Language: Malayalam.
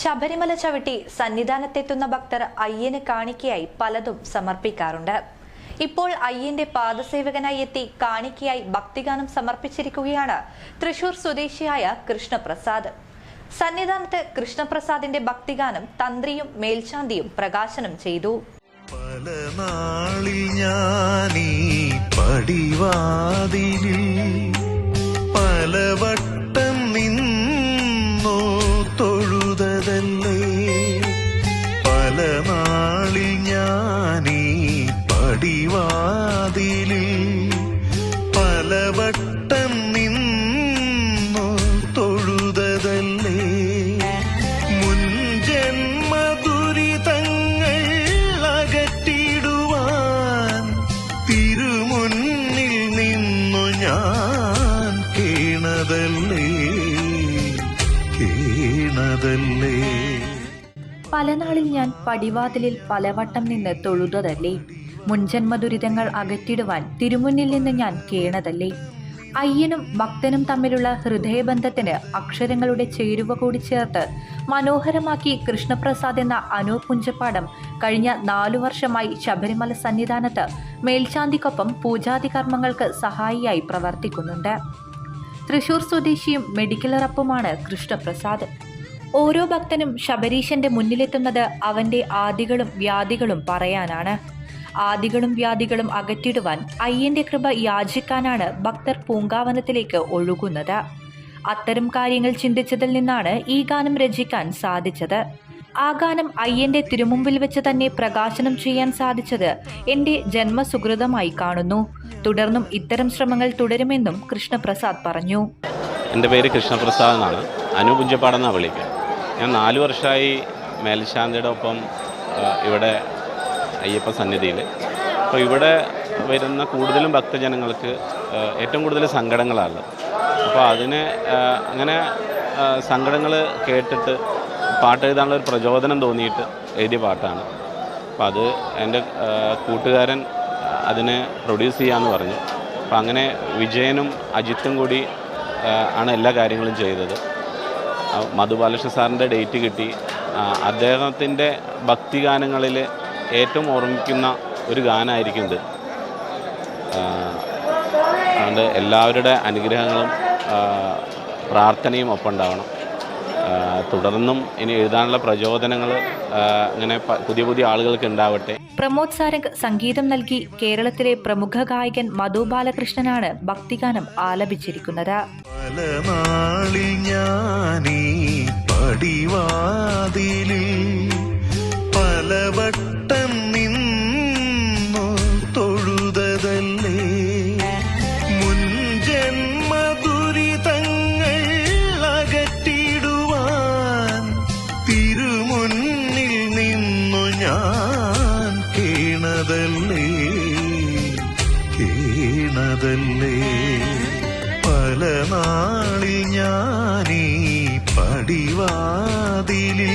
ശബരിമല ചവിട്ടി സന്നിധാനത്തെത്തുന്ന ഭക്തർ അയ്യന് കാണിക്കയായി പലതും സമർപ്പിക്കാറുണ്ട്. ഇപ്പോൾ അയ്യന്റെ പാദസേവകനായി എത്തി കാണിക്കയായി ഭക്തിഗാനം സമർപ്പിച്ചിരിക്കുകയാണ് തൃശൂർ സ്വദേശിയായ കൃഷ്ണപ്രസാദ്. സന്നിധാനത്ത് കൃഷ്ണപ്രസാദിന്റെ ഭക്തിഗാനം തന്ത്രിയും മേൽശാന്തിയും പ്രകാശനം ചെയ്തു. പല നാളിൽ ഞാനീ പടിവാതിലിൽ പടിവാതിലിൽ പലവട്ടം നിന്നു തൊഴുതല്ലേ മുൻജന്മ ദുരിതങ്ങൾ അകറ്റിടുവാൻ തിരുമുന്നിൽ നിന്നു ഞാൻ കേണതല്ലേ? കേണതല്ലേ? പലനാളിൽ ഞാൻ പടിവാതിലിൽ പലവട്ടം നിന്ന് തൊഴുതതല്ലേ? മുൻജന്മ ദുരിതങ്ങൾ അകറ്റിടുവാൻ തിരുമുന്നിൽ നിന്ന് ഞാൻ കേണതല്ലേ? അയ്യനും ഭക്തനും തമ്മിലുള്ള ഹൃദയബന്ധത്തിന് അക്ഷരങ്ങളുടെ ചേരുവ കൂടി ചേർത്ത് മനോഹരമാക്കി കൃഷ്ണപ്രസാദ് എന്ന അനൂപ് പുഞ്ചപ്പാടം കഴിഞ്ഞ നാലു വർഷമായി ശബരിമല സന്നിധാനത്ത് മേൽശാന്തിക്കൊപ്പം പൂജാതി കർമ്മങ്ങൾക്ക് സഹായിയായി പ്രവർത്തിക്കുന്നുണ്ട്. തൃശൂർ സ്വദേശിയും മെഡിക്കൽ റപ്പുമാണ് കൃഷ്ണപ്രസാദ്. ഓരോ ഭക്തനും ശബരീശന്റെ മുന്നിലെത്തുന്നത് അവന്റെ ആദികളും വ്യാധികളും പറയാനാണ്. ആദികളും വ്യാധികളും അകറ്റിടുവാൻ അയ്യന്റെ കൃപ യാചിക്കാനാണ് ഭക്തർ പൂങ്കാവനത്തിലേക്ക് ഒഴുകുന്നത്. അത്തരം കാര്യങ്ങൾ ചിന്തിച്ചതിൽ നിന്നാണ് ഈ ഗാനം രചിക്കാൻ സാധിച്ചത്. ആ ഗാനം അയ്യന്റെ തിരുമുമ്പിൽ വെച്ച് തന്നെ പ്രകാശനം ചെയ്യാൻ സാധിച്ചത് എന്റെ ജന്മസുഹൃതമായി കാണുന്നു. തുടർന്നും ഇത്തരം ശ്രമങ്ങൾ തുടരുമെന്നും കൃഷ്ണപ്രസാദ് പറഞ്ഞു. എന്റെ പേര് കൃഷ്ണപ്രസാദ് എന്നാണ് അനു പുഞ്ചപ്പാട് വിളിക്കുക ഞാൻ നാലു വർഷമായി മേൽശാന്തിയുടെ ഒപ്പം ഇവിടെ അയ്യപ്പ സന്നിധിയിൽ. അപ്പോൾ ഇവിടെ വരുന്ന കൂടുതലും ഭക്തജനങ്ങൾക്ക് ഏറ്റവും കൂടുതൽ സങ്കടങ്ങളാണ്. അപ്പോൾ അതിനെ അങ്ങനെ സങ്കടങ്ങൾ കേട്ടിട്ട് പാട്ട് എഴുതാനുള്ള ഒരു പ്രചോദനം തോന്നിയിട്ട് എഴുതിയ പാട്ടാണ്. അപ്പോൾ അത് എന്റെ കൂട്ടുകാരൻ അതിനെ പ്രൊഡ്യൂസ് ചെയ്യാമെന്ന് പറഞ്ഞു. അപ്പോൾ അങ്ങനെ വിജയനും അജിത്തും കൂടി ആണ് എല്ലാ കാര്യങ്ങളും ചെയ്തത്. മധു ബാലകൃഷ്ണ സാറിന്റെ ഡേറ്റ് കിട്ടി. അദ്ദേഹത്തിന്റെ ഭക്തിഗാനങ്ങളിൽ ഏറ്റവും ഓർമ്മിക്കുന്ന ഒരു ഗാനമായിരിക്കും ഇത്. അതുകൊണ്ട് എല്ലാവരുടെ അനുഗ്രഹങ്ങളും പ്രാർത്ഥനയും ഒപ്പം ഉണ്ടാവണം. തുടർന്നും ഇനി എഴുതാനുള്ള പ്രചോദനങ്ങൾ അങ്ങനെ പുതിയ പുതിയ ആളുകൾക്ക് ഉണ്ടാവട്ടെ. പ്രമോദ് സാരംഗ് സംഗീതം നൽകി കേരളത്തിലെ പ്രമുഖ ഗായകൻ മധു ബാലകൃഷ്ണനാണ് ഭക്തിഗാനം ആലപിച്ചിരിക്കുന്നത്. പലവട്ടം കേണതല്ലേ? കേണതല്ലേ? പല നാളിൽ ഞാനീ പടിവാതിലിൽ